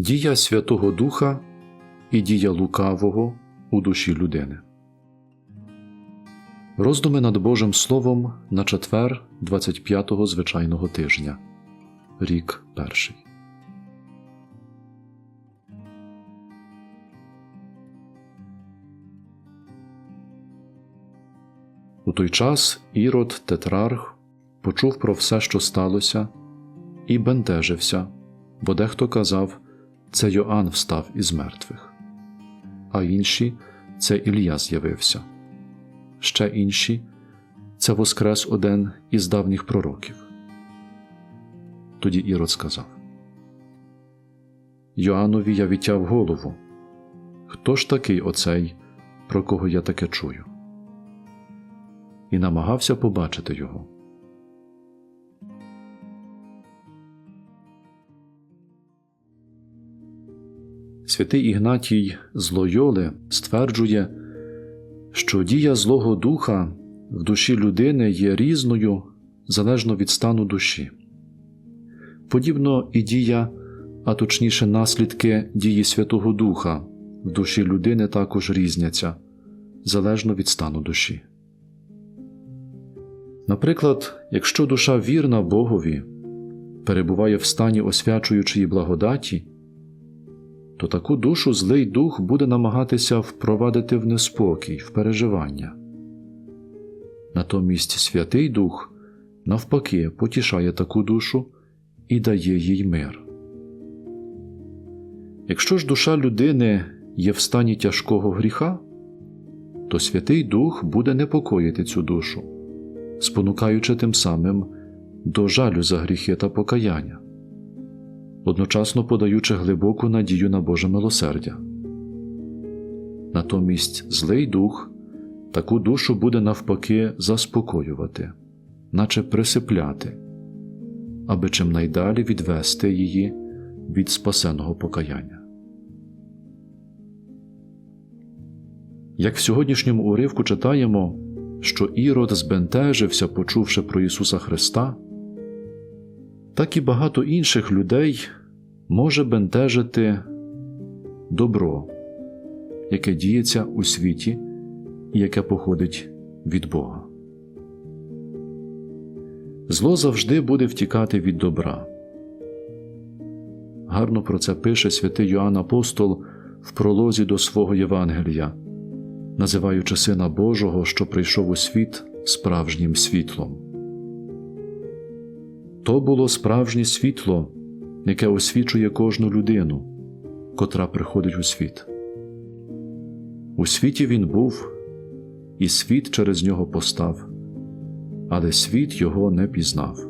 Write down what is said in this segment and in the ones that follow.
Дія Святого Духа і дія лукавого у душі людини. Роздуми над Божим Словом на четвер 25-го звичайного тижня. Рік перший. У той час Ірод Тетрарх почув про все, що сталося, і бентежився, бо дехто казав це Йоанн встав із мертвих, а інші це Ілля з'явився, ще інші це воскрес один із давніх пророків. Тоді Ірод сказав Йоаннові я відтяв голову. Хто ж такий оцей, про кого я таке чую? І намагався побачити його. Святий Ігнатій з Лойоли стверджує, що дія Злого Духа в душі людини є різною залежно від стану душі. Подібно і дія, а точніше наслідки дії Святого Духа в душі людини також різняться залежно від стану душі. Наприклад, якщо душа вірна Богові перебуває в стані освячуючої благодаті, то таку душу злий дух буде намагатися впровадити в неспокій, в переживання. Натомість Святий Дух, навпаки, потішає таку душу і дає їй мир. Якщо ж душа людини є в стані тяжкого гріха, то Святий Дух буде непокоїти цю душу, спонукаючи тим самим до жалю за гріхи та покаяння одночасно подаючи глибоку надію на Боже милосердя. Натомість злий дух таку душу буде навпаки заспокоювати, наче присипляти, аби чимнайдалі відвести її від спасеного покаяння. Як в сьогоднішньому уривку читаємо, що Ірод збентежився, почувши про Ісуса Христа так і багато інших людей може бентежити добро, яке діється у світі і яке походить від Бога. Зло завжди буде втікати від добра. Гарно про це пише святий Йоанн Апостол в пролозі до свого Євангелія, називаючи Сина Божого, що прийшов у світ справжнім світлом. То було справжнє світло, яке освічує кожну людину, котра приходить у світ. У світі він був, і світ через нього постав, але світ його не пізнав.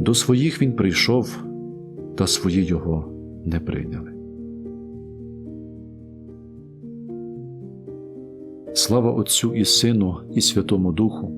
До своїх він прийшов, та свої його не прийняли. Слава Отцю і Сину, і Святому Духу